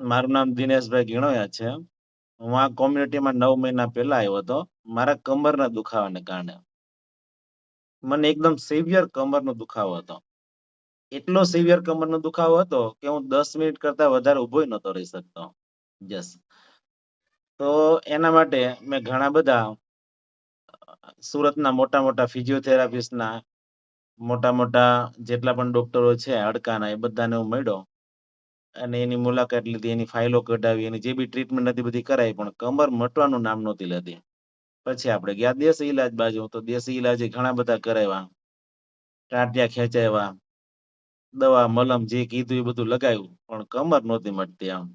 મારું નામ દિનેશભાઈ ગીણોયા છે. હું આ કોમ્યુનિટીમાં નવ મહિના પહેલા આવ્યો હતો. મારા કમરના દુખાવાને કારણે. મને એકદમ સિવિયર કમરનો દુખાવો હતો. એટલો સિવિયર કમરનો દુખાવો હતો કે હું દસ મિનિટ કરતા વધારે ઊભો નહોતો રહી શકતો. યસ તો એના માટે મેં ઘણા બધા સુરતના મોટા મોટા ફિઝિયોથેરાપિસ્ટના મોટા મોટા જેટલા પણ ડોક્ટરો છે, હડકાના, એ બધાને હું મળ્યો. અને એની મુલાકાત લીધી, એની ફાઇલો કઢાવી, એની જે બી ટ્રીટમેન્ટ હતી બધી કરાવી, પણ કમર મટવાનું નામ નહોતી લેતી પછી આપણે ગયા દેશી ઇલાજ બાજુ, તો દેશી ઇલાજે ઘણા બધા કરાવ્યા. ટાટિયા ખેંચાવ્યા, દવા, મલમ જે કીધું એ બધું લગાવ્યું, પણ કમર નહોતી મટતી આમ.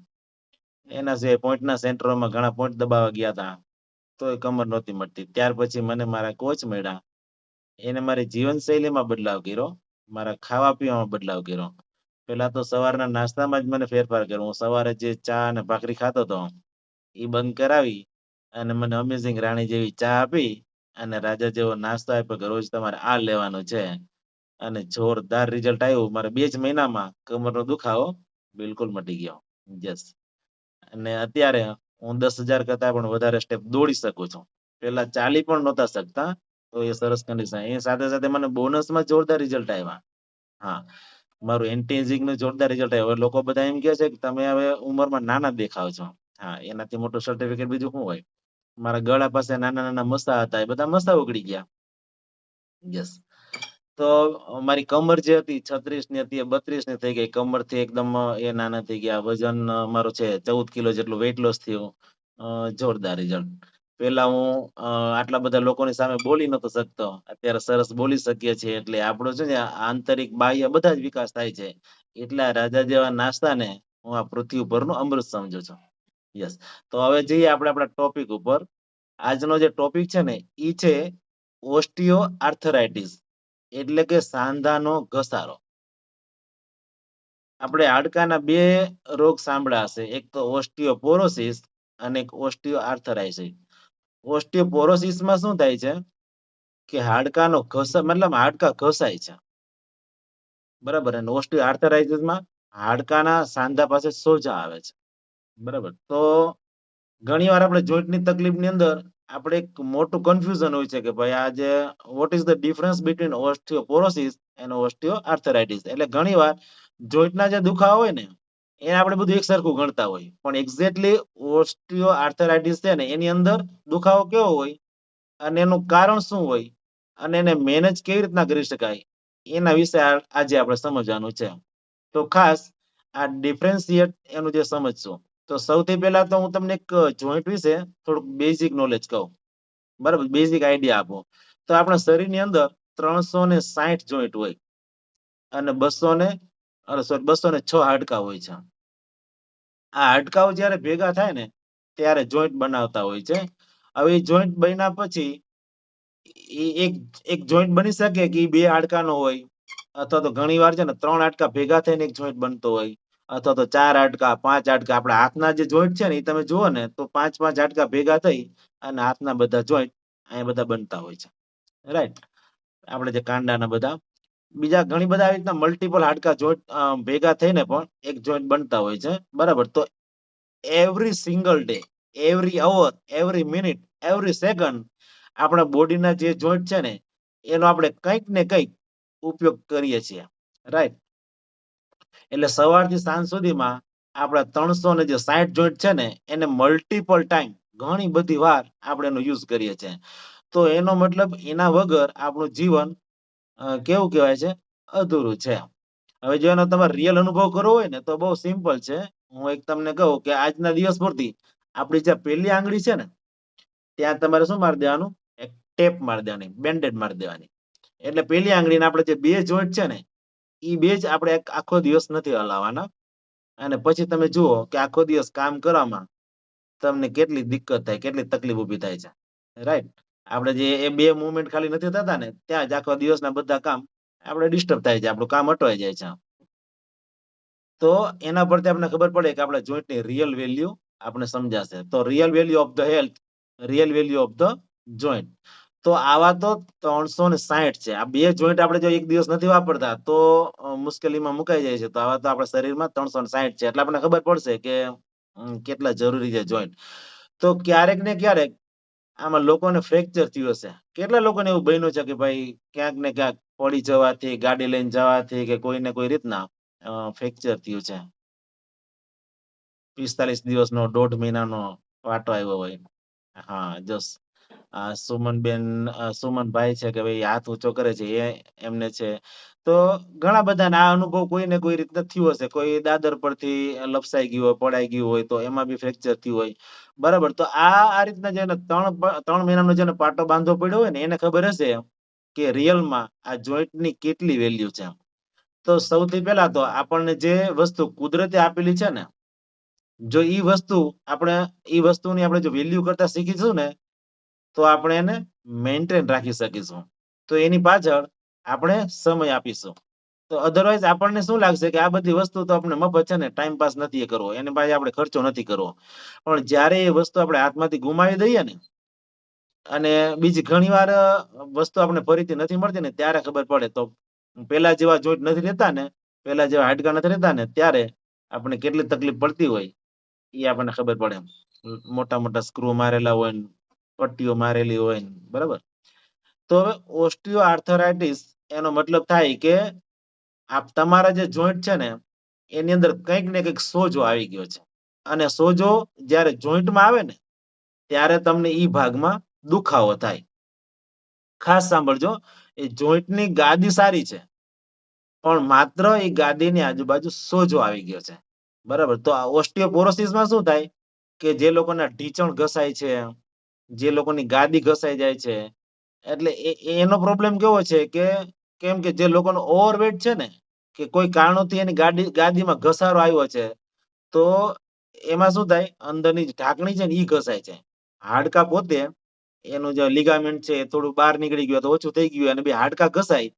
એના સિવાય પોઈન્ટના સેન્ટરોમાં ઘણા પોઈન્ટ દબાવવા ગયા હતા, તો એ કમર નહોતી મટતી. ત્યાર પછી મને મારા કોચ મળ્યા. એને મારી જીવનશૈલીમાં બદલાવ કર્યો, મારા ખાવા પીવામાં બદલાવ કર્યો. પેલા તો સવારના નાસ્તામાં જ મને ફેરફાર કર્યો. હું સવારે જે ચા અને ભાખરી ખાતો હતો, એ બંધ કરાવી અને મને અમેઝિંગ રાણી જેવી ચા આપી અને રાજા જેવો નાસ્તો આપ્યો કે રોજ તમારે આ લેવાનું છે. અને જોરદાર રિઝલ્ટ આવ્યું. મારે બે જ મહિનામાં કમરનો દુખાવો બિલકુલ મટી ગયો. યસ અને અત્યારે હું દસ હજાર કરતા પણ વધારે સ્ટેપ દોડી શકું છું. પેલા ચાલી પણ નહોતા શકતા, તો એ સરસ કન્ડિશન એ સાથે સાથે મને બોનસમાં જોરદાર રિઝલ્ટ આવ્યા. હા. મારું એન્ટી નું જોરદાર રિઝલ્ટ આવ્યું. લોકો બધા એમ કહે છે કે તમે હવે ઉંમરમાં નાના દેખાવ છો. હા, એનાથી મોટું સર્ટિફિકેટ બીજું શું હોય? મારા ગળા પાસે નાના નાના મસા હતા, એ બધા મસા ઉગડી ગયા. યસ તો મારી કમર જે હતી, છત્રીસની હતી, એ બત્રીસની થઈ ગઈ. કમરથી એકદમ એ નાના થઈ ગયા. વજન મારો છે ચૌદ કિલો જેટલું વેઇટ લોસ થયું. જોરદાર રિઝલ્ટ પેલા હું આટલા બધા લોકોની સામે બોલી નતો શકતો. અત્યારે સરસ બોલી શકીએ છીએ એટલે આપણો છે ને આંતરિક બાહ્ય બધા જ વિકાસ થાય છે. એટલે રાજા જેવા નાસ્તાને હું આ પૃથ્વી ઉપરનું અમૃત સમજુ છું. યસ તો હવે જઈએ આપણે આપણા ટોપિક ઉપર. આજનો જે ટોપિક છે ને એ છે ઓસ્ટિયો આર્થરાઇટિસ એટલે કે સાંધાનો ઘસારો. આપણે હાડકાના બે રોગ સાંભળ્યા હશે. એક તો ઓસ્ટિયોપોરોસિસ અને એક ઓસ્ટિયો આર્થરાઇટિસ ઓસ્ટિયોપોરોસિસમાં શું થાય છે? કે હાડકાનો ઘસા, મતલબ હાડકા ઘસાય છે. બરાબર, અને ઓસ્ટિયો આર્થરાઇટિસમાં હાડકાના સાંધા પાસે સોજા આવે છે. બરાબર, તો ઘણી વાર આપણે જોઈન્ટની તકલીફની અંદર આપણે એક મોટું કન્ફ્યુઝન હોય છે કે ભાઈ આ જે what is the difference between osteoporosis and osteoarthritis એટલે ઘણી વાર જોઈન્ટના જે દુખાવા હોય ને એને આપણે બધું એક સરખું ગણતા હોય પણ એક્ઝેક્ટલી ઓસ્ટ્રીઓ આર્થરાઇટિસ છે ને, એની અંદર દુખાવો કેવો હોય? અને એનું કારણ શું હોય? અને એને મેનેજ કેવી રીતના કરી શકાય? એના વિશે આજે આપણે સમજવાનું છે. તો ખાસ આ ડિફરન્શિએટ એનું જે સમજશું. તો સૌથી પહેલા તો હું તમને એક જોઈન્ટ વિશે થોડુંક બેઝિક નોલેજ કહું. બરાબર? બેઝિક આઈડિયા આપો. તો આપણા શરીરની અંદર ત્રણસો ને સાઠ જોઈન્ટ હોય. અને બસો ને સોરી, બસો ને છ હાડકા હોય છે. આ હાડકાઓ જ્યારે ભેગા થાય ને, ત્યારે જોઈન્ટ બનાવતા હોય છે. હવે જોઈન્ટ બન્યા પછી એક એક જોઈન્ટ બની શકે કે બે હાડકાનો હોય, અથવા તો ઘણી વાર છે ને ત્રણ હાડકા ભેગા થઈને એક જોઈન્ટ બનતો હોય, અથવા તો ચાર હાડકા, પાંચ હાડકા. આપણા હાથના જે જોઈન્ટ છે ને એ તમે જુઓ ને, તો પાંચ પાંચ હાડકા ભેગા થઈ અને હાથના બધા જોઈન્ટ અહીંયા બધા બનતા હોય છે. રાઈટ આપણે જે કાંડાના બધા બીજા ઘણી બધા આવી રીતના મલ્ટિપલ હાડકા જોઈન્ટ ભેગા થઈને પણ એક જોઈન્ટ બનતા હોય છે. બરાબર? તો every single day every hour every minute every second આપણા બોડીના જે જોઈન્ટ છે ને, એનો આપણે કંઈક ને કંઈક ઉપયોગ કરીએ છીએ. રાઈટ એટલે સવારથી સાંજ સુધીમાં આપણા ત્રણસો ને જે સાઠ જોઈન્ટ છે ને, એને મલ્ટિપલ ટાઈમ ઘણી બધી વાર આપણે એનો યુઝ કરીએ છીએ. તો એનો મતલબ એના વગર આપણું જીવન કેવું કહેવાય છે? અધૂરું છે હવે જો એનો તમારે રિયલ અનુભવ કરવો હોય ને, તો બહુ સિમ્પલ છે. હું એક તમને કહું કે આજના દિવસ પૂરતી આપણી જે પહેલી આંગળી છે ને, ત્યાં તમારે શું મારી દેવાનું? એક ટેપ મારી દેવાની બેન્ડેડ મારી દેવાની. એટલે પેલી આંગળીને આપણે જે બે જોઈન્ટ છે ને એ બે જ આપણે આખો દિવસ નથી હલાવવાના. અને પછી તમે જુઓ કે આખો દિવસ કામ કરવામાં તમને કેટલી દિક્કત થાય, કેટલી તકલીફ ઊભી થાય છે. રાઈટ આપણે જે એ બે મુવમેન્ટ ખાલી નથી થતા ને, ત્યાં જ આખો દિવસના બધા કામ આપણે ડિસ્ટર્બ થાય છે, આપણું કામ અટવાઈ જાય છે. તો એના પરથી આપણે ખબર પડે કે આપણા જોઈન્ટની રિયલ વેલ્યુ આપણે સમજાશે. તો real value of the health real value of the joint તો આવા તો ત્રણસો ને સાહીઠ છે. આ બે જોઈન્ટ આપણે જો એક દિવસ નથી વાપરતા, તો મુશ્કેલીમાં મુકાઈ જાય છે. તો આવા તો આપણા શરીરમાં ત્રણસો ને સાહીઠ છે. એટલે આપણને ખબર પડશે કે કેટલા જરૂરી છે જોઈન્ટ તો ક્યારેક ને ક્યારેક આમાં લોકોને ફ્રેક્ચર થયું હશે. કેટલા લોકોને એવું બન્યું છે કે ભાઈ ક્યાંક ને ક્યાંક પડી જવાથી, ગાડી લઈને જવાથી કે કોઈ ને કોઈ રીતના ફ્રેક્ચર થયું છે? પિસ્તાલીસ દિવસનો, દોઢ મહિનાનો વાટો આવ્યો હોય. હા, જસ. આ સુમનબેન સુમનભાઈ છે કે ભાઈ હાથ ઊંચો કરે છે, એ એમને છે. તો ઘણા બધાને આ અનુભવ કોઈ ને કોઈ રીતના થયો હશે. કોઈ દાદર પરથી લપસાઈ ગયું હોય, પડાઈ ગયું હોય, તો એમાં બી ફ્રેક્ચર થયું હોય. બરાબર. તો આ આ રીતના જેને ત્રણ ત્રણ મહિનાનો જેને પાટો બાંધવો પડ્યો હોય ને, એને ખબર હશે કે રિયલમાં આ જોઈન્ટની કેટલી વેલ્યુ છે. તો સૌથી પહેલા તો આપણને જે વસ્તુ કુદરતે આપેલી છે ને, જો ઈ વસ્તુ આપણે, ઈ વસ્તુની આપણે જો વેલ્યુ કરતા શીખીશું ને તો આપણે એને મેન્ટેન રાખી શકીશું. તો એની પાછળ આપણે સમય આપીશું. તો અધરવાઇઝ આપણને શું લાગશે કે આ બધી વસ્તુ તો આપણે મફત છે ને ટાઈમ પાસ નથી કરવો. એને પાસે આપણે ખર્ચો નથી કરવો. પણ જ્યારે એ વસ્તુ આપણે હાથમાંથી ગુમાવી દઈએ ને, અને બીજી ઘણી વાર વસ્તુ આપણે ફરીથી નથી મળતી ને, ત્યારે ખબર પડે તો પેલા જેવા જોઈન્ટ નથી રહેતા ને પેલા જેવા હાડકા નથી રહેતા ને, ત્યારે આપણે કેટલી તકલીફ પડતી હોય એ આપણને ખબર પડે. મોટા મોટા સ્ક્રૂ મારેલા હોય પટ્ટીઓ મારેલી હોય બરાબર? તો હવે ઓસ્ટિયો આર્થરાઇટિસ એનો મતલબ થાય કે આપ તમારા જે જોઈન્ટ છે ને, એની અંદર કંઈક ને કંઈક સોજો આવી ગયો છે. અને સોજો જ્યારે જોઈન્ટમાં આવે ને, ત્યારે તમને ઈ ભાગમાં દુખાવો થાય. ખાસ સાંભળજો, એ જોઈન્ટની ગાદી સારી છે, પણ માત્ર એ ગાદીની આજુબાજુ સોજો આવી ગયો છે. બરાબર? તો આ ઓસ્ટિયોપોરોસિસમાં શું થાય કે જે લોકોના ઢીચણ ઘસાય છે જે લોકોની ગાદી ઘસાઈ જાય છે. એટલે એનો પ્રોબ્લેમ કેવો છે કે, કેમ કે જે લોકોનો ઓવરવેટ છે ને, કે કોઈ કારણોથી એની ગાડી ગાદીમાં ઘસારો આવ્યો છે, તો એમાં શું થાય? અંદરની ઢાંકણી છે ને એ ઘસાય છે. હાડકા પોતે એનું જે લિગામેન્ટ છે એ થોડું બહાર નીકળી ગયું તો ઓછું થઈ ગયું અને બે હાડકા ઘસાય,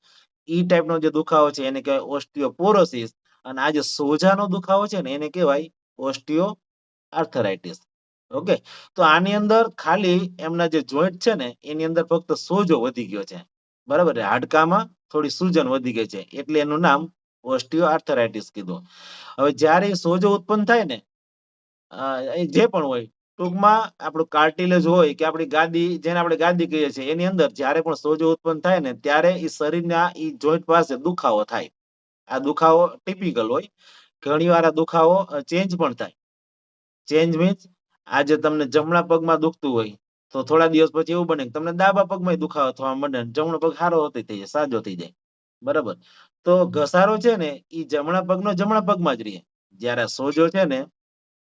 ઈ ટાઈપનો જે દુખાવો છે એને કહેવાય ઓસ્ટિયોપોરોસિસ અને આ જે સોજાનો દુખાવો છે ને, એને કહેવાય ઓસ્ટિયો આર્થરાઇટિસ ઓકે તો આની અંદર ખાલી એમના જે જોઈન્ટ છે ને, એની અંદર ફક્ત સોજો વધી ગયો છે. બરાબર? હાડકામાં થોડી સૂજન વધી ગઈ છે. એટલે એનું નામ ઓસ્ટિયો આર્થરાઇટિસ કીધું. હવે જ્યારે સોજો ઉત્પન્ન થાય ને જે પણ હોય, ટૂંકમાં આપણું કાર્ટિલેજ હોય કે આપણી ગાદી, જેને આપણે ગાદી કહીએ છીએ, એની અંદર જ્યારે પણ સોજો ઉત્પન્ન થાય ને, ત્યારે એ શરીરના એ જોઈન્ટ પાસે દુખાવો થાય. આ દુખાવો ટિપિકલ હોય. ઘણી વાર આ દુખાવો ચેન્જ પણ થાય. ચેન્જ મીન્સ આજે તમને જમણા પગમાં દુખતું હોય, તો થોડા દિવસ પછી એવું બને તમને ડાબા પગમાં દુખાવો થવા ને જમણો પગ સારો હોતી થઈ જાય, સાજો થઈ જાય. બરાબર? તો ઘસારો છે ને એ જમણા પગનો જમણા પગમાં જ રહે. જ્યારે સોજો છે ને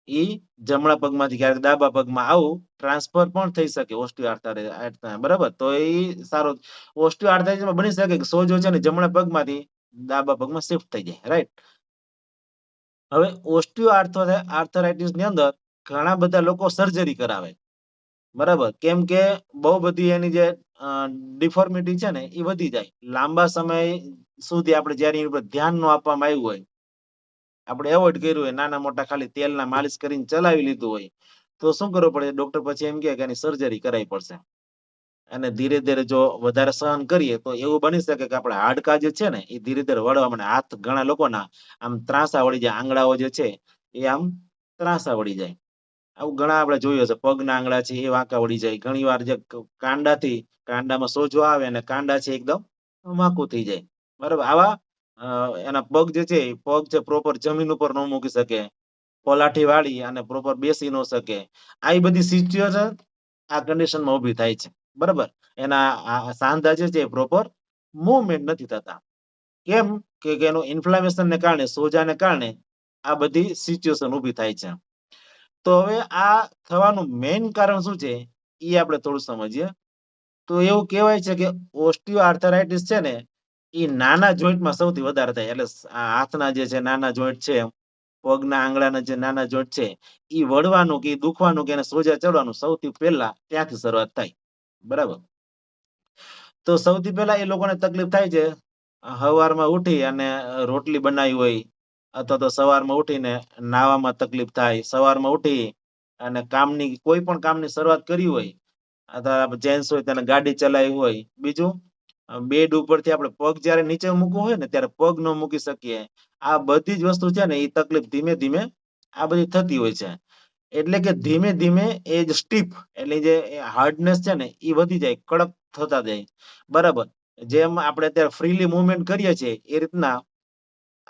એ જમણા પગમાંથી ક્યારેક ડાબા પગમાં આવું, ટ્રાન્સફર પણ થઈ શકે ઓસ્ટિયો બરાબર? તો એ સારો ઓસ્ટિયો બની શકે કે સોજો છે ને, જમણા પગમાંથી ડાબા પગમાં શિફ્ટ થઈ જાય, રાઈટ? હવે ઓસ્ટિયો આર્થરાઇટિસની અંદર ઘણા બધા લોકો સર્જરી કરાવે. બરાબર? કેમ કે બહુ બધી એની જે ડિફોર્મિટી છે ને એ વધી જાય. લાંબા સમય સુધી આપણે જ્યારે એની ઉપર ધ્યાન ન આપવામાં આવ્યું હોય, આપણે એવોઇડ કર્યું હોય, નાના મોટા ખાલી તેલના માલિશ કરીને ચલાવી લીધું હોય, તો શું કરવું પડે? ડોક્ટર પછી એમ કે એની સર્જરી કરાવી પડશે. અને ધીરે ધીરે જો વધારે સહન કરીએ, તો એવું બની શકે કે આપણા હાડકા જે છે ને એ ધીરે ધીરે વળવા મને હાથ ઘણા લોકોના આમ ત્રાસા વળી જાય. આંગળાઓ જે છે, એ આમ ત્રાસા વળી જાય. આવું ઘણા આપણે જોયું હશે. પગના આંગળા છે, એ વાંકા વળી જાય. ઘણી વાર જે કાંડાથી, કાંડામાં સોજો આવે અને કાંડા છે એકદમ વાંકું થઈ જાય. બરાબર? આવા એના પગ જે છે પગ છે પ્રોપર જમીન ઉપર ન મૂકી શકે. પલાઠી વાળી અને પ્રોપર બેસી ન શકે. આ બધી સિચ્યુએશન આ કન્ડિશનમાં ઊભી થાય છે. બરાબર? એના સાંધા જે છે પ્રોપર મુવમેન્ટ નથી થતા. કેમ? કે એનું ઇન્ફ્લામેશન ને કારણે, સોજાને કારણે આ બધી સિચ્યુએશન ઊભી થાય છે. તો હવે આ થવાનું મેઇન કારણ શું છે? એ આપણે થોડું સમજીએ. તો એવું કહેવાય છે કે ઓસ્ટિયો આર્થરાઇટિસ છે ને એ નાના જોઈન્ટમાં સૌથી વધારે થાય. એટલે હાથના જે છે નાના જોઈન્ટ છે, પગના આંગળાના જે નાના જોઈન્ટ છે એ વળવાનું કે દુખવાનું કે એને સોજા ચડવાનું સૌથી પહેલા ત્યાંથી શરૂઆત થાય. બરાબર? તો સૌથી પહેલા એ લોકોને તકલીફ થાય છે. સવારમાં ઉઠી અને રોટલી બનાવી હોય અથવા તો સવારમાં ઉઠીને નાવામાં તકલીફ થાય, સવારમાં ઉઠી અને કામની, કોઈ પણ કામની શરૂઆત કરી હોય, અથવા જેન્ટ્સ હોય તેને ગાડી ચલાવી હોય, બીજું બેડ ઉપરથી આપણે પગ જ્યારે નીચે મૂકવો હોય ને ત્યારે પગ ન મૂકી શકીએ. આ બધી જ વસ્તુ છે ને, એ તકલીફ ધીમે ધીમે આ બધી થતી હોય છે. એટલે કે ધીમે ધીમે એ જ સ્ટીપ, એટલે જે હાર્ડનેસ છે ને, એ વધી જાય, કડક થતા જાય. બરાબર. જેમ આપણે અત્યારે ફ્રીલી મુવમેન્ટ કરીએ છીએ, એ રીતના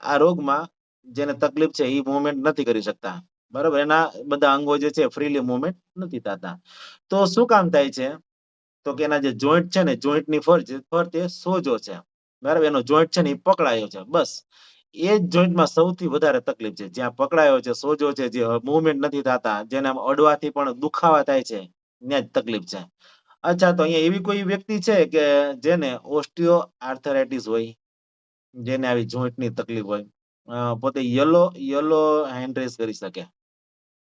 આ રોગમાં જેને તકલીફ છે એ મુવમેન્ટ નથી કરી શકતા. બરાબર? એના બધા અંગો જે છે ફ્રીલી મુવમેન્ટ નથી થતા. તો શું કામ થાય છે? તો કે એના જે જોઈન્ટ છે ને જોઈન્ટની ફરજ ફરતે સોજો છે. બરાબર? એનો જોઈન્ટ છે ને એ પકડાયો છે. બસ. એ જ જોઈન્ટમાં સૌથી વધારે તકલીફ છે. જ્યાં પકડાયો છે, સોજો છે, જે મુવમેન્ટ નથી થતા, જેને અડવાથી પણ દુખાવા થાય છે, ત્યાં જ તકલીફ છે. અચ્છા, તો અહીંયા એવી કોઈ વ્યક્તિ છે કે જેને ઓસ્ટિયો આર્થરાઇટિસ હોય? જેને આવી જોઈન્ટની તકલીફ હોય? પોતે યલો યલો હેન્ડ રેસ કરી શકે.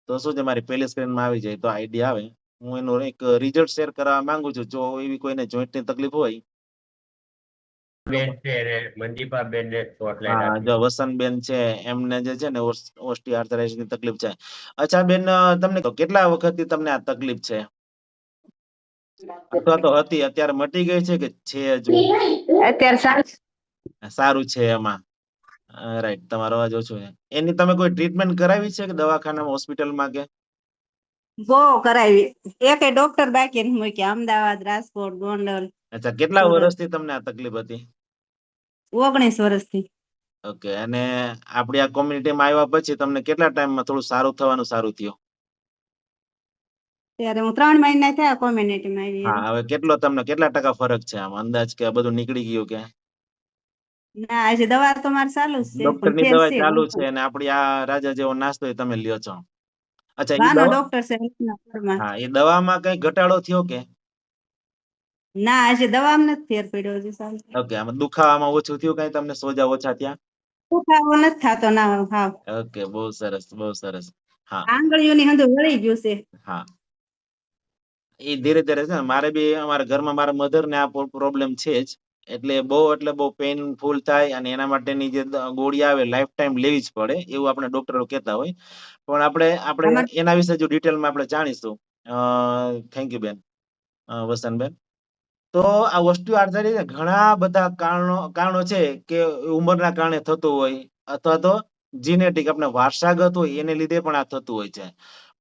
તો શું છે મારી પહેલી સ્ક્રીનમાં આવી જાય તો આઈડિયા આવે. હું એનો એક રિઝલ્ટ શેર કરવા માંગુ છું. જો એવી કોઈને જોઈન્ટની તકલીફ હોય વસંતબેન છે એમને જે છે ને ઓસ્ટિયોઆર્થરાઇટિસની તકલીફ છે. અચ્છા બેન તમને કેટલા વખતથી તમને આ તકલીફ છે? અથવા તો હતી અત્યારે મટી ગઈ છે કે છે હજુ? અત્યારે સારું. સારું છે એમાં. રાઈટ તમારો અવાજ ઓછો છે. એની તમે કોઈ ટ્રીટમેન્ટ કરાવી છે કે દવાખાનામાં હોસ્પિટલમાં કે? બહુ કરાવી. એકે ડોક્ટર બાકી નથી મૂક્યા અમદાવાદ રાજકોટ ગોંડલ. અચ્છા કેટલા. વર્ષથી તમને આ તકલીફ હતી? ઓગણીસ વર્ષથી. ઓકે અને આપણી આ કોમ્યુનિટીમાં આવ્યા પછી તમને કેટલા ટાઈમમાં થોડું સારું થવાનું સારું થયું? ત્યારે હું ત્રણ મહિના થયા કોમ્યુનિટીમાં આવી હા હવે કેટલો તમને કેટલા ટકા ફરક છે આમ? અંદાજ કે આ બધું નીકળી ગયું કે? ના આજે દવા તો મારે ચાલુ છે ડોક્ટરની દવા ચાલુ છે અને આપણી આ રાજા જેવો નાસ્તો એ તમે લ્યો છો. અચ્છા એ ડોક્ટર છે હા એ દવામાં કઈ ઘટાડો થયો કે? ના હજી દવામાં નથી ફેર પડ્યો હજી સારું ઓકે આમાં દુખાવામાં ઓછું થયું કઈ તમને સોજા ઓછા થયા? દુખાવો નથી થતો ના હા. ઓકે બહુ સરસ બહુ સરસ. હા. આંગળીઓની હંધુ વળી ગયું છે. હા. એ ધીરે ધીરે છે ને મારે બી અમારા ઘરમાં મારા મધર ને આ પ્રોબ્લેમ છે જ. એટલે બહુ એટલે બહુ પેઇનફુલ થાય અને એના માટેની જે ગોળી આવે લાઈફ ટાઈમ લેવી જ પડે એવું આપણે ડોક્ટરો કહેતા હોય. પણ આપણે આપણે એના વિશે જો ડિટેલમાં આપણે જાણીશું. થેન્ક યુ બેન. વસંતબેન. તો આ વસ્તુ આધારિત ઘણા બધા કારણો કારણો છે કે ઉંમરના કારણે થતું હોય અથવા તો જીનેટિક આપણે વારસાગત હોય એને લીધે પણ આ થતું હોય છે.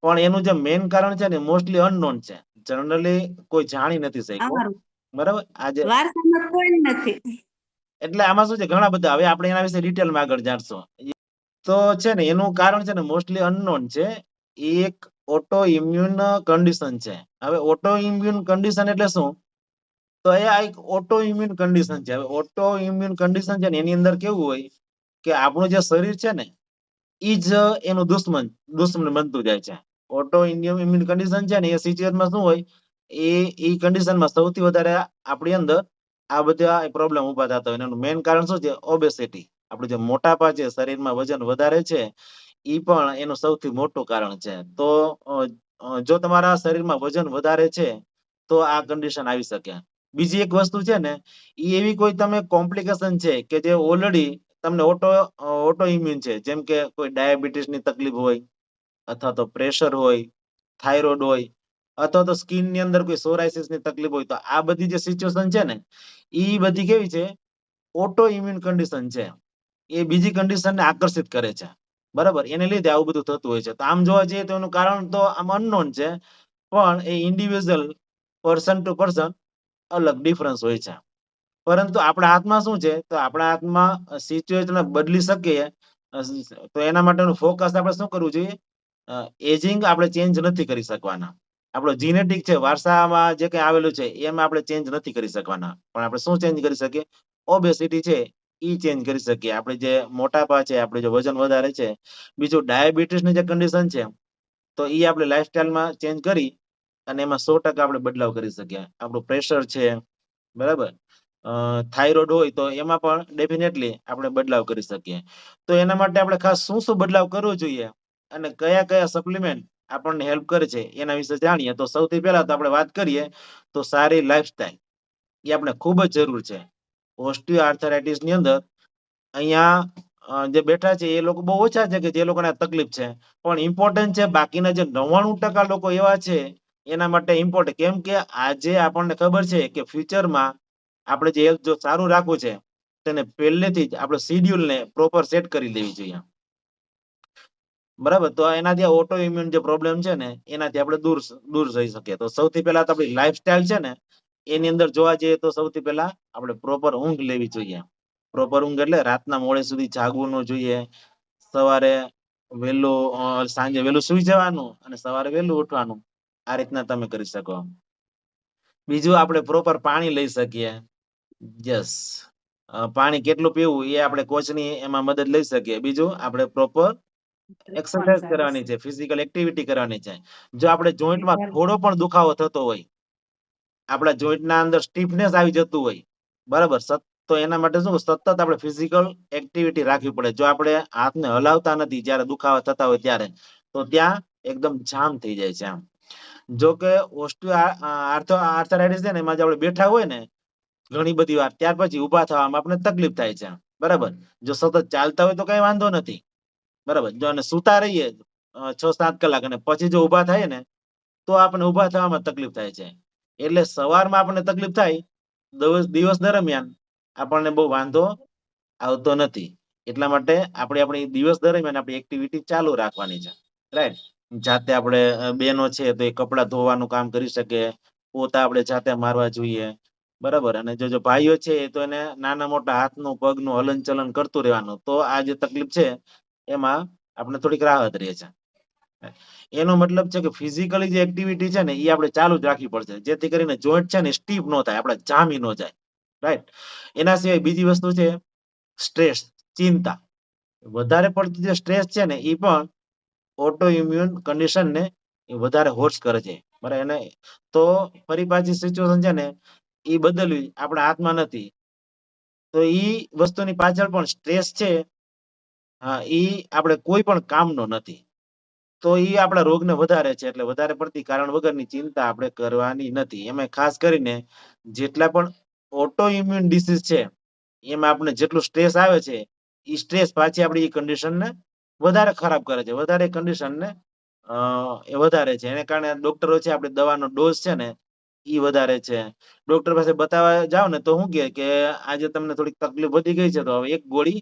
પણ એનું જે મેઇન કારણ છે ને મોસ્ટલી અનનોન છે. જનરલી કોઈ જાણી નથી શક્યું. બરાબર? આજે વારસામાં કોઈ નથી. એટલે આમાં શું છે? ઘણા બધા. હવે આપણે એના વિશે ડિટેલમાં આગળ જાણશું. તો છે ને એનું કારણ છે ને મોસ્ટલી અનનોન છે. એ એક ઓટો ઇમ્યુન કન્ડિશન છે. હવે ઓટો ઇમ્યુન કન્ડિશન એટલે શું? તો એ આ એક ઓટો ઇમ્યુન કન્ડિશન છે. હવે ઓટો ઇમ્યુન કન્ડિશન છે ને એની અંદર કેવું હોય કે આપણું જે શરીર છે ને એ જ એનું દુશ્મન દુશ્મન બનતું જાય છે. ઓટો ઇમ્યુન કન્ડિશન છે ને એ સિચ્યુએશનમાં શું હોય? એ એ કન્ડિશનમાં સૌથી વધારે આપણી અંદર આ બધા પ્રોબ્લેમ ઊભા થતા હોય. એનું મેઇન કારણ શું છે? ઓબેસિટી આપણું જે મોટાપા છે, શરીરમાં વજન વધારે છે એ પણ એનું સૌથી મોટું કારણ છે. તો જો તમારા શરીરમાં વજન વધારે છે, તો આ કન્ડિશન આવી શકે. બીજી એક વસ્તુ છે ને એ એવી કોઈ તમે કોમ્પ્લિકેશન છે કે જે ઓલરેડી તમને ઓટો ઓટો ઇમ્યુન છે. જેમ કે કોઈ ડાયાબિટીસની તકલીફ હોય, અથવા તો પ્રેશર હોય થાઇરોઇડ હોય અથવા તો સ્કીનની અંદર કોઈ સોરાઇસિસની તકલીફ હોય તો આ બધી જે સિચ્યુએશન છે ને એ બધી કેવી છે? ઓટો ઇમ્યુન કન્ડિશન છે. એ બીજી કન્ડિશન ને આકર્ષિત કરે છે. બરાબર? એને લીધે આવું બધું થતું હોય છે. તો આમ જોવા જઈએ તો એનું કારણ તો આમ અનનોન છે, પણ એ ઇન્ડિવિજ્યુઅલ પર્સન ટુ પર્સન અલગ ડિફરન્સ હોય છે. પરંતુ આપણા હાથમાં શું છે? તો આપણા હાથમાં સિચ્યુએશન બદલી શકીએ, તો એના માટેનું ફોકસ આપણે શું કરવું જોઈએ? એજિંગ આપણે ચેન્જ નથી કરી શકવાના. આપણો જીનેટિક છે, વારસામાં જે કંઈ આવેલું છે, એમાં આપણે ચેન્જ નથી કરી શકવાના. પણ આપણે શું ચેન્જ કરી શકીએ? ઓબેસિટી છે, ઈ ચેન્જ કરી શકીએ. આપણે જે મોટાપા છે, આપણે જે વજન વધારે છે, બીજું ડાયાબિટીસની જે કન્ડિશન છે, તો એ આપણે લાઈફસ્ટાઈલમાં ચેન્જ કરી અને એમાં સો ટકા આપણે બદલાવ કરી શકીએ. આપણું પ્રેશર છે, બરાબર? થાઇરોઇડ હોય તો એમાં પણ ડેફિનેટલી આપણે બદલાવ કરી શકીએ. તો એના માટે આપણે ખાસ શું શું બદલાવ કરવો જોઈએ? અને કયા કયા સપ્લિમેન્ટ આપણને હેલ્પ કરે છે, એના વિશે જાણીએ, તો સૌથી પહેલા તો આપણે વાત કરીએ, તો સારી લાઈફસ્ટાઈલ એ આપણે ખૂબ જ જરૂર છે. ઓસ્ટિયોઆર્થરાઇટિસની અંદર અહીંયા જે બેઠા છે એ લોકો બહુ ઓછા છે કે જે લોકોને તકલીફ છે. પણ ઇમ્પોર્ટન્ટ છે, બાકીના જે નવ્વાણું ટકા લોકો એવા છે, એના માટે ઇમ્પોર્ટન્ટ કેમ કે આજે આપણને ખબર છે કે ફ્યુચરમાં આપણે જે હેલ્થ જો સારું રાખવું છે, તેને પહેલેથી જ આપણે શિડ્યુલને પ્રોપર સેટ કરી દેવી જોઈએ. બરાબર? તો એનાથી ઓટો ઇમ્યુન જે પ્રોબ્લેમ છે ને, એનાથી આપણે દૂર દૂર જઈ શકીએ. તો સૌથી પહેલા તો આપણી લાઈફસ્ટાઈલ છે ને, એની અંદર જોવા જઈએ તો સૌથી પહેલા આપણે પ્રોપર ઊંઘ લેવી જોઈએ. પ્રોપર ઊંઘ એટલે રાતના મોડે સુધી જાગવું ન જોઈએ. સવારે વહેલું સાંજે વહેલું સુઈ જવાનું અને સવારે વહેલું ઉઠવાનું. આ રીતના તમે કરી શકો. બીજું આપણે પ્રોપર પાણી લઈ શકીએ. યસ પાણી કેટલું પીવું એ આપણે કોચની એમાં મદદ લઈ શકીએ. બીજું, આપણે પ્રોપર એક્સરસાઇઝ કરવાની છે. ફિઝિકલ એક્ટિવિટી કરવાની છે. જો આપણે જોઈન્ટમાં થોડો પણ દુખાવો થતો હોય આપણા જોઈન્ટના અંદર સ્ટીફનેસ આવી જતું હોય બરાબર? તો એના માટે શું? સતત આપણે ફિઝિકલ એક્ટિવિટી રાખવી પડે. જો આપણે હાથને હલાવતા નથી જ્યારે દુખાવા થતા હોય ત્યારે તો ત્યાં એકદમ જામ થઈ જાય છે આમ. જો કે આર્થરાઇટિસ છે ને એમાં જે આપણે બેઠા હોય ને ઘણી બધી વાર ત્યાર પછી ઊભા થવામાં આપણે તકલીફ થાય છે બરાબર? જો સતત ચાલતા હોય તો કઈ વાંધો નથી. બરાબર? જો અને સુતા રહીએ છ સાત કલાક અને પછી જો ઊભા થાય ને તો આપણે ઊભા થવામાં તકલીફ થાય છે. એટલે સવારમાં આપણને તકલીફ થાય દિવસ દરમિયાન આપણને બહુ વાંધો આવતો નથી. એટલા માટે આપણે આપણી દિવસ દરમિયાન આપણી એક્ટિવિટી ચાલુ રાખવાની છે. રાઈટ જાતે આપણે અ, બહેનો છે તો એ કપડાં ધોવાનું કામ કરી શકે પોતા આપણે જાતે મારવા જોઈએ. બરાબર? અને જો જો ભાઈઓ છે તો એને નાના મોટા હાથનું પગનું હલન ચલન કરતું રહેવાનું. તો આ જે તકલીફ છે એમાં આપણે થોડીક રાહત રહે છે. એનો મતલબ છે કે ફિઝિકલી જે એક્ટિવિટી છે ને એ આપણે ચાલુ જ રાખવી પડશે. જેથી કરીને જોઈન્ટ છે ને સ્ટીપ ન થાય, આપણે જામી ન જાય. રાઈટ એના સિવાય બીજી વસ્તુ છે સ્ટ્રેસ ચિંતા. વધારે પડતું જે સ્ટ્રેસ છે ને એ પણ ઓટો ઇમ્યુન કન્ડિશન ને એ વધારે હોર્સ કરે છે. બરાબર? એને તો ફરી પાછી સિચ્યુએશન છે ને એ બદલવી આપણા હાથમાં નથી. તો એ વસ્તુની પાછળ પણ સ્ટ્રેસ છે હા એ આપણે કોઈ પણ કામનો નથી. તો એ આપણા રોગને વધારે છે, એટલે વધારે પડતી કારણ વગરની ચિંતા આપણે કરવાની નથી. એમાં ખાસ કરીને જેટલા પણ ઓટો ઇમ્યુન ડિસીઝ છે, એમાં આપણે જેટલું સ્ટ્રેસ આવે છે એ સ્ટ્રેસ પાછી આપણી એ કન્ડિશનને વધારે ખરાબ કરે છે. વધારે કન્ડિશનને એ વધારે છે. એને કારણે ડોક્ટરો છે આપણે દવાનો ડોઝ છે ને એ વધારે છે. ડોક્ટર પાસે બતાવવા જાવ ને તો શું કે આજે તમને થોડીક તકલીફ વધી ગઈ છે, તો હવે એક ગોળી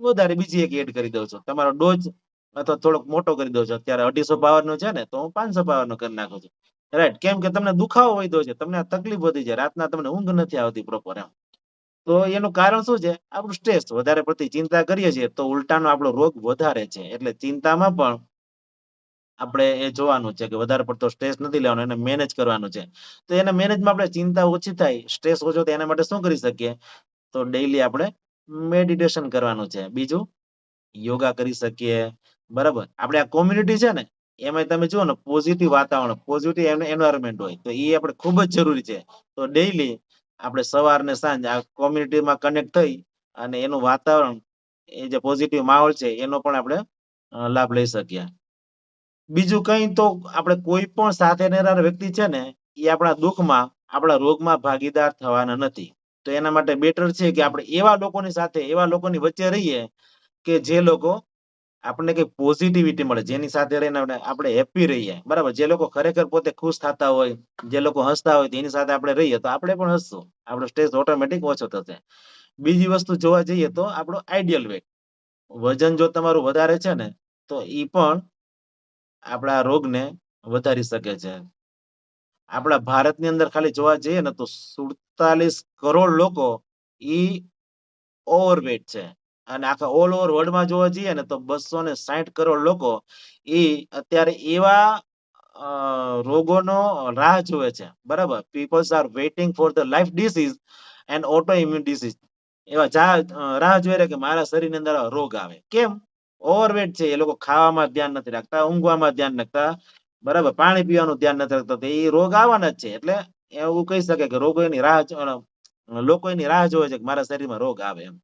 વધારે બીજી એક એડ કરી દઉં છું. તમારો ડોઝ અથવા થોડોક મોટો કરી દઉં છું. અત્યારે અઢીસો પાવર નો છે ને, તો હું પાંચસો પાવર નો કરી નાખું છું. રાઈટ કેમ કે તમને દુખાવો વધ્યો છે, તમને તકલીફ વધી છે, રાતના તમને ઊંઘ નથી આવતી પ્રોપર એમ. તો એનું કારણ શું છે? આપણું સ્ટ્રેસ વધારે પડતી ચિંતા કરીએ છીએ, તો ઉલટાનો આપણો રોગ વધારે છે. એટલે ચિંતામાં પણ આપણે એ જોવાનું છે કે વધારે પડતો સ્ટ્રેસ નથી લેવાનો, એને મેનેજ કરવાનું છે. તો એને મેનેજમાં આપણે ચિંતા ઓછી થાય સ્ટ્રેસ ઓછો થાય, એના માટે શું કરી શકીએ? તો ડેઈલી આપણે મેડિટેશન કરવાનું છે. બીજું યોગા કરી શકીએ. બરાબર? આપણે આ કોમ્યુનિટી છે ને એમાં તમે જુઓ ને પોઝિટિવ વાતાવરણ પોઝિટિવ એન્વાયરમેન્ટ હોય. તો એ આપણે ખૂબ જ જરૂરી છે. તો ડેઈલી આપણે સવાર ને સાંજ આ કોમ્યુનિટીમાં કનેક્ટ થઈ અને એનું વાતાવરણ, એ જે પોઝિટિવ માહોલ છે, એનો પણ આપણે લાભ લઈ શકીએ. બીજું કઈ તો આપણે કોઈ પણ સાથે રહેનાર વ્યક્તિ છે ને એ આપણા દુઃખમાં, આપણા રોગમાં ભાગીદાર થવાના નથી. તો એના માટે બેટર છે કે આપણે એવા લોકોની સાથે, એવા લોકોની વચ્ચે રહીએ કે જે લોકો આપણને કઈ પોઝિટિવિટી મળે, જેની સાથે રહીને આપણે- હેપી રહીએ. બરાબર? જે લોકો ખરેખર પોતે ખુશ થતા હોય, જે લોકો હસતા હોય, તેની સાથે આપણે રહીએ, તો આપણે પણ હસશું. આપણો સ્ટ્રેસ ઓટોમેટિક ઓછો થશે. બીજી વસ્તુ જોવા જઈએ તો આપણો આઈડિયલ વેટ વજન જો તમારું વધારે છે ને, તો એ પણ આપણા રોગને વધારી શકે છે. આપણા ભારતની અંદર ખાલી જોવા જઈએ ને તો સુડતાલીસ કરોડ લોકો ઈ ઓવરવેટ છે. અને આખા ઓલ ઓવર વર્લ્ડમાં જોવા જઈએ ને તો બસો ને સાઠ કરોડ લોકો ઈ અત્યારે એવા રોગોનો રાહ જોવે છે. બરાબર? Peoples are waiting for the life disease and autoimmune disease એવા રાહ જોઈ રહ્યા કે મારા શરીરની અંદર રોગ આવે. કેમ? ઓવરવેટ છે, એ લોકો ખાવામાં ધ્યાન નથી રાખતા, ઊંઘવામાં ધ્યાન રાખતા. બરાબર, પાણી પીવાનું ધ્યાન નથી રાખતો. એ રોગ આવવાના જ છે. એટલે એવું કહી શકે કે રોગો એની રાહ લોકો એની રાહ જોવે છે કે મારા શરીરમાં રોગ આવે એમ.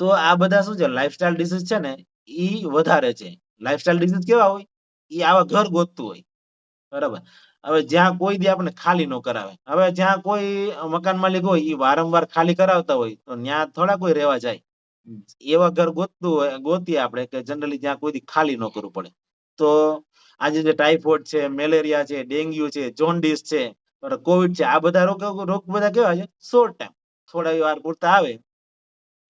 તો આ બધા શું છે? લાઈફસ્ટાઈલ ડિસીઝ છે ને એ વધારે છે. લાઈફસ્ટાઈલ ડિસીઝ કેવા હોય? એ આવા ઘર ગોતતું હોય. બરાબર. હવે જ્યાં કોઈ દી આપણે ખાલી ન કરાવે. હવે જ્યાં કોઈ મકાન માલિક હોય એ વારંવાર ખાલી કરાવતા હોય, તો ત્યાં થોડા કોઈ રહેવા જાય. એવા ઘર ગોતતું હોય, ગોતીએ આપણે કે જનરલી જ્યાં કોઈ દી ખાલી ન કરવું પડે. તો આજે જે ટાઇફોઇડ છે મેલેરિયા છે ડેન્ગ્યુ છે જોન્ડિસ છે કોવિડ છે, આ બધા રોગ રોગ બધા કેવા છે? શોર્ટ ટાઈમ થોડા વાર પૂરતા આવે.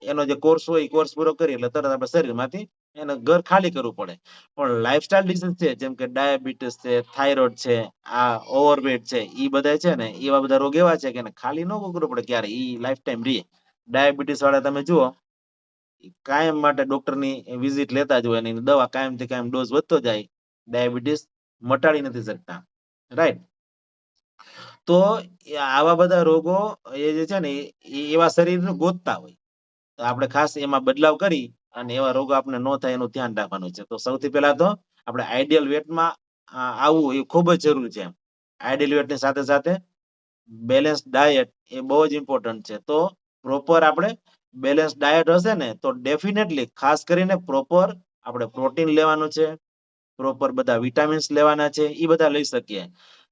એનો જે કોર્સ હોય, એ કોર્સ પૂરો કરી એટલે તરત આપણા શરીરમાંથી એને ઘર ખાલી કરવું પડે. પણ લાઇફસ્ટાઇલ ડિસીઝ છે, જેમ કે ડાયાબિટીસ છે થાઇરોઇડ છે, આ ઓવરવેટ છે એ બધા છે ને, એવા બધા રોગ એવા છે કે ખાલી ન કરવું પડે ક્યારે, ઈ લાઈફ ટાઈમ રહે ડાયાબિટીસ વાળા તમે જુઓ કાયમ માટે ડોક્ટરની વિઝિટ લેતા જ હોય અને દવા કાયમથી કાયમ ડોઝ વધતો જાય. ડાયાબિટીસ મટાડી નથી શકતા. રાઈટ તો આવા બધા રોગો એ જે છે ને એવા શરીરને ગોતતા હોય. તો આપણે ખાસ એમાં બદલાવ કરી અને એવા રોગો આપણે ન થાય એનું ધ્યાન રાખવાનું છે. તો સૌથી પહેલા તો આપણે આઈડિયલ વેટમાં આવવું એ ખૂબ જ જરૂરી છે આઈડિયલ વેટની સાથે સાથે બેલેન્સ ડાયટ એ બહુ જ ઇમ્પોર્ટન્ટ છે. તો પ્રોપર આપણે બેલેન્સ ડાયટ હશે ને, તો ડેફિનેટલી ખાસ કરીને પ્રોપર આપણે પ્રોટીન લેવાનું છે. પ્રોપર બધા વિટામિન્સ લેવાના છે એ બધા લઈ શકીએ.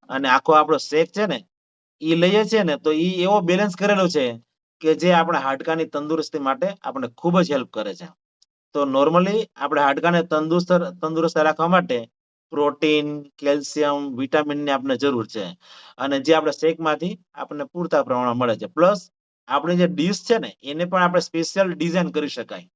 અને આખો આપણો શેક છે ને એ લઈએ છીએ ને, તો એ એવો બેલેન્સ કરેલો છે કે જે આપણા હાડકાની તંદુરસ્તી માટે આપણે ખૂબ જ હેલ્પ કરે છે. તો નોર્મલી આપણે હાડકાને તંદુરસ્ત તંદુરસ્ત રાખવા માટે પ્રોટીન કેલ્શિયમ વિટામિનની આપણે જરૂર છે. અને જે આપણે શેકમાંથી આપણને પૂરતા પ્રમાણમાં મળે છે. પ્લસ આપણી જે ડીશ છે ને, એને પણ આપણે સ્પેશિયલ ડિઝાઇન કરી શકાય.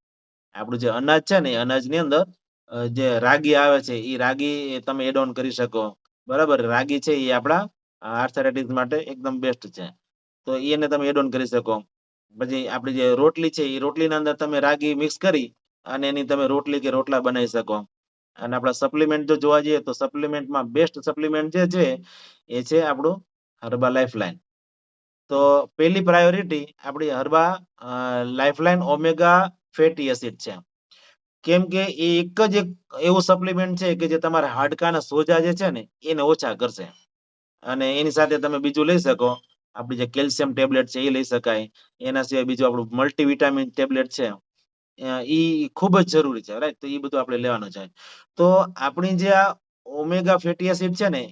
આપણું જે અનાજ છે ને, એ અનાજની અંદર જે રાગી આવે છે એ રાગી તમે એડ ઓન કરી શકો. બરાબર? રાગી છે એ આપણા આર્થરાઇટિસ માટે એકદમ બેસ્ટ છે. તો એને તમે એડ ઓન કરી શકો. પછી આપણી જે રોટલી છે એ રોટલીના અંદર તમે રાગી મિક્સ કરી અને એની તમે રોટલી કે રોટલા બનાવી શકો. અને આપણા સપ્લિમેન્ટ જો જોવા જઈએ તો સપ્લિમેન્ટમાં બેસ્ટ સપ્લિમેન્ટ જે છે, એ છે આપણું હર્બા લાઈફલાઈન તો પહેલી પ્રાયોરિટી આપણી Herbalifeline omega fatty acid છે. કેમ કે એ એક જ એક એવું સપ્લિમેન્ટ છે કે જે તમારા હાડકાના સોજા જે છે ને, એને ઓછા કરશે. અને એની સાથે તમે બીજું લઈ શકો, આપણી જે કેલ્શિયમ ટેબ્લેટ છે એ લઈ શકાય. એના સિવાય બીજું આપણું મલ્ટીવિટામિન ટેબ્લેટ છે એ ખૂબ જ જરૂરી છે રાઈટ તો એ બધું આપણે લેવાનું છે. તો આપણી જે આ ઓમેગા ફેટી એસિડ છે ને,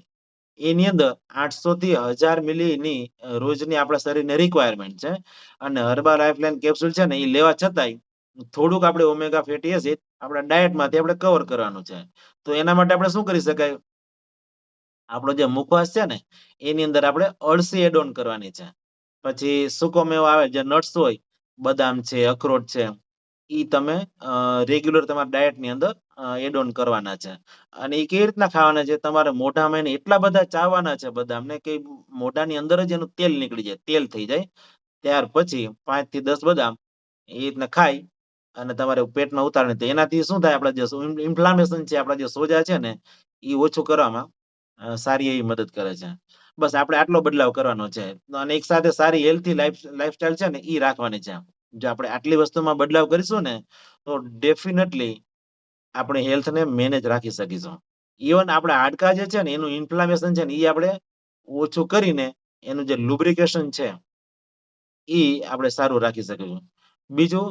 એની અંદર આઠસો થી હજાર મિલીની રોજની આપણા શરીરને રિક્વાયરમેન્ટ છે. અને હર્બા લાઈફલાઈન કેપ્સ્યુલ છે ને એ લેવા છતાંય થોડુંક આપણે ઓમેગા ફેટી એસિડ આપણા ડાયટમાંથી આપણે કવર કરવાનું છે. તો એના માટે આપણે શું કરી શકાય? આપણો જે મુખવાસ છે ને, એની અંદર આપણે અળસી એડ ઓન કરવાની છે. પછી સૂકો મેવો આવે, જે નટ્સ હોય, બદામ છે, અખરોટ છે એ તમે રેગ્યુલર તમારા ડાયટની અંદર એડ ઓન કરવાના છે. અને એ કેવી રીતના ખાવાના છે? તમારે મોઢામાં એને એટલા બધા ચાવવાના છે બદામને કે મોઢાની અંદર જ એનું તેલ નીકળી જાય, તેલ થઈ જાય. ત્યાર પછી પાંચથી દસ બદામ એ રીતના ખાઈ અને તમારે પેટમાં ઉતારણી તો એનાથી શું થાય? આપણા જે ઇન્ફ્લામેશન છે, આપણા જે સોજા છે ને એ ઓછું કરવામાં સારી એવી મદદ કરે છે. બસ આપણે આટલો બદલાવ કરવાનો છે. અને એક સાથે સારી હેલ્થી લાઈફ લાઈફસ્ટાઈલ છે ને એ રાખવાની છે. જો આપણે આટલી વસ્તુમાં બદલાવ કરીશું ને, તો ડેફિનેટલી આપણે હેલ્થને મેનેજ રાખી શકીશું. ઇવન આપણા હાડકા જે છે ને, એનું ઇન્ફ્લામેશન છે ને એ આપણે ઓછું કરીને, એનું જે લુબ્રિકેશન છે એ આપણે સારું રાખી શકીશું. બીજું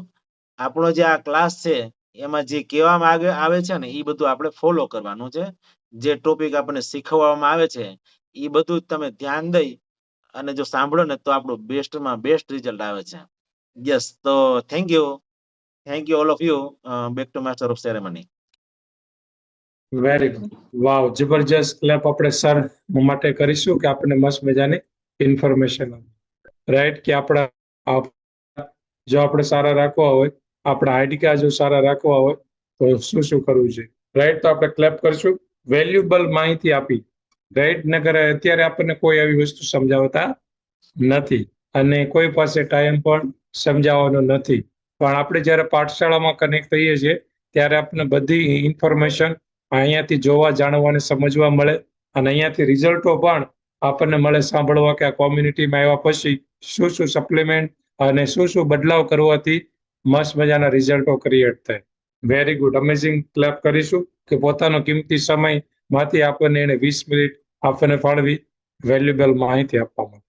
આપણો જે આ ક્લાસ છે, એમાં જે કહેવામાં આવે છે ને એ બધું આપણે ફોલો કરવાનું છે. જે ટોપિક આપણને શીખવવામાં આવે છે એ બધું તમે ધ્યાન દઈ અને જો સાંભળો ને તો આપણું બેસ્ટમાં બેસ્ટ રિઝલ્ટ આવે છે. યસ તો thank you thank you all of you back to master of ceremony very good wow જબરજસ્ત ક્લેપ આપણે સર માટે કરીશું કે આપણને મસ્ત મજાની ઇન્ફોર્મેશન રાઈટ કે આપણા જો આપણે સારા રાખવા હોય આપણા હાડકા જો સારા રાખવા હોય, તો શું શું કરવું છે? રાઈટ તો આપણે ક્લેપ કરશું. વેલ્યુબલ માહિતી આપી. રાઈટ નગર અત્યારે આપણને કોઈ આવી વસ્તુ સમજાવતા નથી. અને કોઈ પાસે ટાઈમ પણ સમજાવવાનો નથી. પણ આપણે જ્યારે પાઠશાળામાં કનેક્ટ થઈએ છીએ, ત્યારે આપણને બધી ઇન્ફોર્મેશન અહીંયાથી જોવા, જાણવા અને સમજવા મળે. અને અહીંયાથી રિઝલ્ટો પણ આપણને મળે સાંભળવા કે આ કોમ્યુનિટીમાં આવ્યા પછી શું શું સપ્લિમેન્ટ અને શું શું બદલાવ કરવાથી મસ્ત મજાના રિઝલ્ટો ક્રિએટ થાય. વેરી ગુડ અમેઝિંગ ક્લેપ કરીશું કે પોતાનો કિંમતી સમયમાંથી આપણને એને વીસ મિનિટ આપણને ફાળવી વેલ્યુબલ માહિતી આપવા માટે